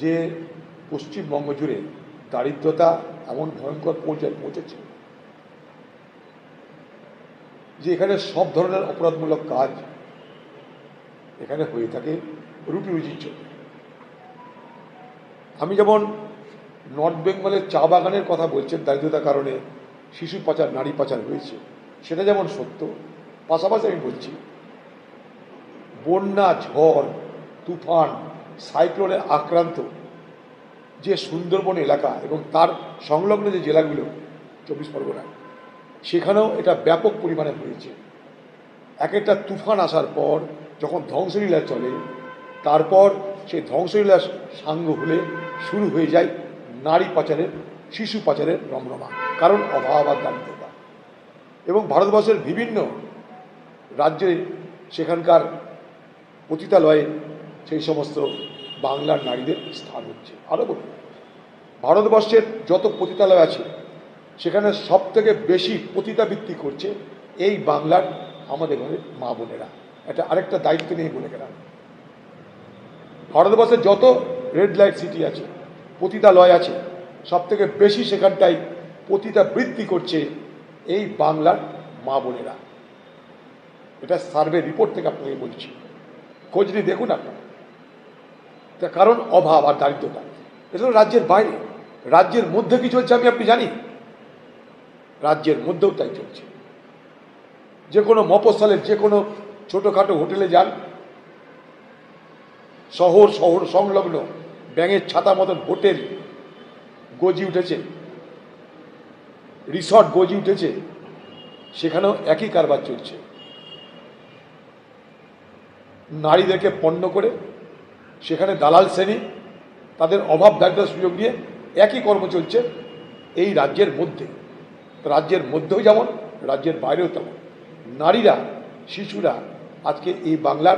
যে পশ্চিমবঙ্গ জুড়ে দারিদ্রতা এমন ভয়ঙ্কর পর্যায়ে পৌঁছেছে, যে এখানে সব ধরনের অপরাধমূলক কাজ এখানে হয়ে থাকে রুটি রুজির জন্য। আমি যেমন নর্থ বেঙ্গলের চা বাগানের কথা বলছেন, দারিদ্রতার কারণে শিশু পাচার, নারী পাচার হয়েছে, সেটা যেমন সত্য, পাশাপাশি আমি বলছি, বন্যা, ঝড়, তুফান সাইক্লোনে আক্রান্ত যে সুন্দরবন এলাকা এবং তার সংলগ্ন যে জেলাগুলো, চব্বিশ পরগনা, সেখানেও এটা ব্যাপক পরিমাণে হয়েছে। এক একটা তুফান আসার পর যখন ধ্বংসলীলা চলে, তারপর সেই ধ্বংসলীলা সাঙ্গ হলে শুরু হয়ে যায় নারী পাচারের, শিশু পাচারের রমরমা, কারণ অভাব আর দারিদ্রতা। এবং ভারতবর্ষের বিভিন্ন রাজ্যে সেখানকার পতিতালয়ে সেই সমস্ত বাংলার নারীদের স্থান হচ্ছে। আরও বলুন ভারতবর্ষের যত পতিতালয় আছে, সেখানে সব থেকে বেশি পতিতাবৃত্তি করছে এই বাংলার আমাদের ঘরের মা বোনেরা। এটা আরেকটা দায়িত্ব নিয়ে বলে গেলাম। ভারতবর্ষের যত রেড লাইট সিটি আছে, পতিতালয় আছে সব থেকে বেশি সেখানটাই পতিতাবৃত্তি করছে এই বাংলার মা বোনেরা। এটা সার্ভে রিপোর্ট থেকে আপনাকে বলছি। খোঁজ নিয়ে দেখুন আপনারা। তার কারণ অভাব আর দারিদ্রতা। এটা হলো রাজ্যের বাইরে। রাজ্যের মধ্যে কি চলছে আমি আপনি জানি? রাজ্যের মধ্যেও তাই চলছে। যে কোনো মফস্বলের যে কোনো ছোটোখাটো হোটেলে যান, শহর শহর সংলগ্ন ব্যাঙের ছাতা মতন হোটেল গজি উঠেছে, রিসর্ট গজি উঠেছে, সেখানেও একই কারবার চলছে। নারীদেরকে পণ্য করে সেখানে দালাল শ্রেণি, তাদের অভাব দেখার সুযোগ নিয়ে একই কর্ম চলছে এই রাজ্যের মধ্যে। রাজ্যের মধ্যেও যেমন, রাজ্যের বাইরেও তেমন। নারীরা, শিশুরা আজকে এই বাংলার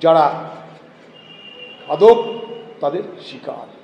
যারা আদব, তাদের শিকার।